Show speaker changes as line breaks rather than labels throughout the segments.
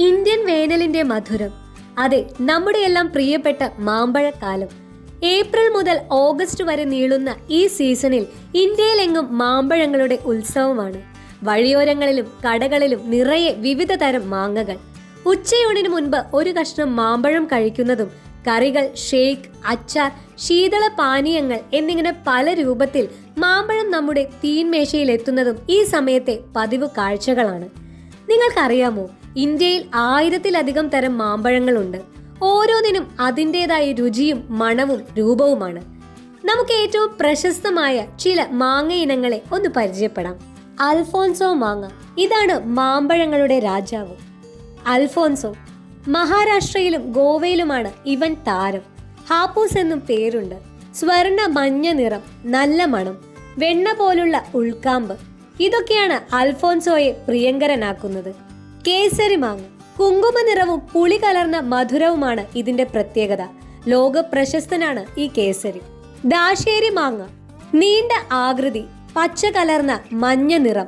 Indian വേനലിന്റെ മധുരം. അതെ നമ്മുടെ എല്ലാം പ്രിയപ്പെട്ട മാമ്പഴക്കാലം. ഏപ്രിൽ മുതൽ ഓഗസ്റ്റ് വരെ നീളുന്ന ഈ സീസണിൽ ഇന്ത്യയിലെങ്ങും മാമ്പഴങ്ങളുടെ ഉത്സവമാണ്. വഴിയോരങ്ങളിലും കടകളിലും നിറയെ വിവിധ തരം മാങ്ങകൾ. ഉച്ചയൂണിന് മുൻപ് ഒരു കഷ്ണം മാമ്പഴം കഴിക്കുന്നതും കറികൾ ഷേക്ക് അച്ചാർ ശീതള പാനീയങ്ങൾ എന്നിങ്ങനെ പല രൂപത്തിൽ മാമ്പഴം നമ്മുടെ തീൻമേശയിൽ എത്തുന്നതും ഈ സമയത്തെ പതിവ് കാഴ്ചകളാണ്. നിങ്ങൾക്കറിയാമോ ഇന്ത്യയിൽ ആയിരത്തിലധികം തരം മാമ്പഴങ്ങളുണ്ട്. ഓരോന്നിനും അതിന്റെതായ രുചിയും മണവും രൂപവുമാണ്. നമുക്ക് ഏറ്റവും പ്രശസ്തമായ ചില മാങ്ങ ഇനങ്ങളെ ഒന്ന് പരിചയപ്പെടാം. അൽഫോൻസോ മാങ്ങ. ഇതാണ് മാമ്പഴങ്ങളുടെ രാജാവ്. അൽഫോൻസോ മഹാരാഷ്ട്രയിലും ഗോവയിലുമാണ് ഇവൻ താരം. ഹാപ്പൂസ് എന്നും പേരുണ്ട്. സ്വർണ മഞ്ഞ നിറം നല്ല മണം വെണ്ണ പോലുള്ള ഉൾക്കാമ്പ്. ഇതൊക്കെയാണ് അൽഫോൻസോയെ പ്രിയങ്കരനാക്കുന്നത്. കേസരി മാങ്ങ കുങ്കുമ നിറവും പുളി കലർന്ന മധുരവുമാണ് ഇതിന്റെ പ്രത്യേകത. ലോക പ്രശസ്തനാണ് ഈ കേസരി. ദാശേരി മാങ്ങ നീണ്ട ആകൃതി പച്ച കലർന്ന മഞ്ഞ നിറം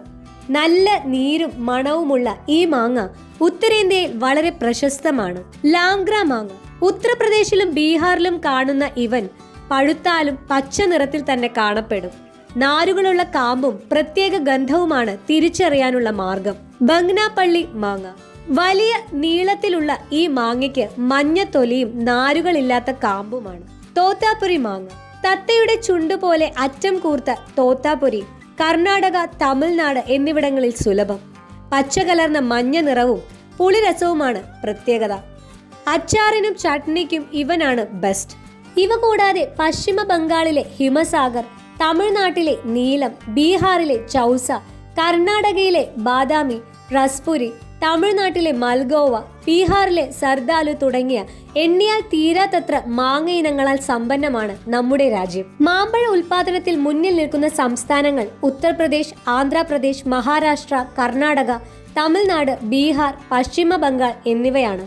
നല്ല നീരും മണവുമുള്ള ഈ മാങ്ങ ഉത്തരേന്ത്യയിൽ വളരെ പ്രശസ്തമാണ്. ലാംഗ്ര മാങ്ങ ഉത്തർപ്രദേശിലും ബീഹാറിലും കാണുന്ന ഇവൻ പഴുത്താലും പച്ച നിറത്തിൽ തന്നെ കാണപ്പെടും. നാരുകളുള്ള കാമ്പും പ്രത്യേക ഗന്ധവുമാണ് തിരിച്ചറിയാനുള്ള മാർഗം. ബംഗ്നാപ്പള്ളി മാങ്ങ. വലിയ നീളത്തിലുള്ള ഈ മാങ്ങയ്ക്ക് മഞ്ഞ തൊലിയും നാരുകളില്ലാത്ത കാമ്പുമാണ്. തോത്താപുരി മാങ്ങ. തത്തയുടെ ചുണ്ട് പോലെ അറ്റം കൂർത്ത തോത്താപുരി കർണാടക തമിഴ്നാട് എന്നിവിടങ്ങളിൽ സുലഭം. പച്ചകലർന്ന മഞ്ഞ നിറവും പുളിരസവുമാണ് പ്രത്യേകത. അച്ചാറിനും ചട്നിക്കും ഇവനാണ് ബെസ്റ്റ്. ഇവ കൂടാതെ പശ്ചിമ ബംഗാളിലെ ഹിമസാഗർ തമിഴ്നാട്ടിലെ നീലം ബീഹാറിലെ ചൗസ കർണാടകയിലെ ബാദാമി റസ്പുരി തമിഴ്നാട്ടിലെ മൽഗോവ ബീഹാറിലെ സർദാലു തുടങ്ങിയ എണ്ണിയാൽ തീരാത്തത്ര മാങ്ങ ഇനങ്ങളാൽ സമ്പന്നമാണ് നമ്മുടെ രാജ്യം. മാമ്പഴ ഉൽപാദനത്തിൽ മുന്നിൽ നിൽക്കുന്ന സംസ്ഥാനങ്ങൾ ഉത്തർപ്രദേശ് ആന്ധ്രാപ്രദേശ് മഹാരാഷ്ട്ര കർണാടക തമിഴ്നാട് ബീഹാർ പശ്ചിമ ബംഗാൾ എന്നിവയാണ്.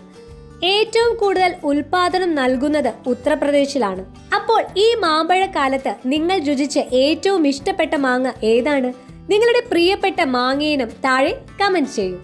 ഏറ്റവും കൂടുതൽ ഉൽപാദനം നൽകുന്നത് ഉത്തർപ്രദേശിലാണ്. അപ്പോൾ ഈ മാമ്പഴക്കാലത്ത് നിങ്ങൾ രുചിച്ച് ഏറ്റവും ഇഷ്ടപ്പെട്ട മാങ്ങ ഏതാണ്? നിങ്ങളുടെ പ്രിയപ്പെട്ട മാങ്ങയിനം താഴെ കമന്റ് ചെയ്യൂ.